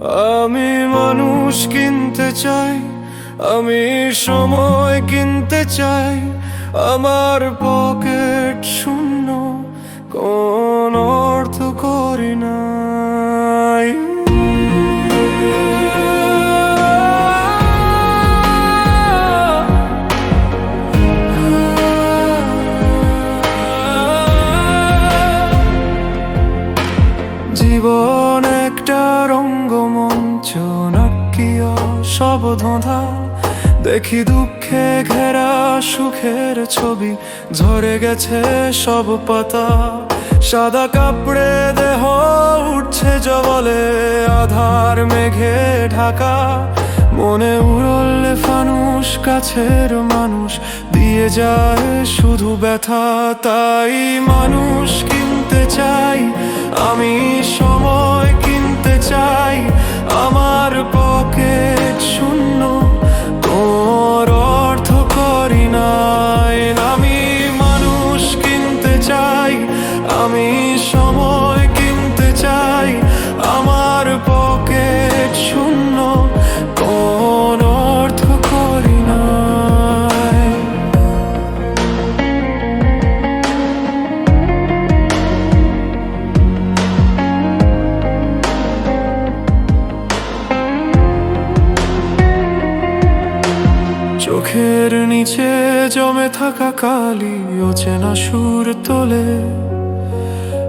আমি মানুষ কিনতে চাই আমি সময় কিনতে চাই আমার পকেট শূন্য। নাটকীয় সব ধোঁধা। দেখি দুঃখে ঘেরা সুখের ছবি। ঝরে গেছে সব পাতা। সাদা কাপড়ে দেহ উঠছে জবলে। আধার মেঘে ঢাকা। মনে উড়লে ফানুষ, কাছের মানুষ। দিয়ে যায় শুধু ব্যথা। তাই মানুষ কিনতে চাই। আমি আমি সময় কিনতে চাই, আমার পকেট শূন্য, কোন অর্থ করি নাই। চোখের নিচে জমে থাকা কালি, অচেনা সুর তোলে।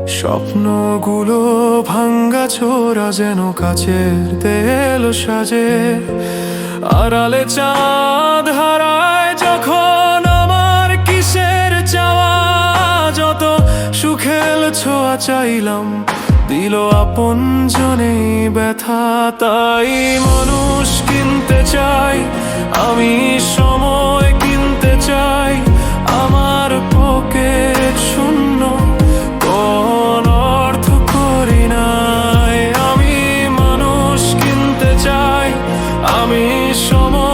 স্বপ্নগুলো ভাঙ্গা ছোড়া যেন কাছের তেল সাজে। আড়ালে চাঁদ হারায় যখন আমার কিসের চাওয়া, যত সুখেল ছোঁয়া চাইলাম, দিল আপন জনে ব্যথা, তাই মানুষ কিনতে চাই, আমি আমি সময়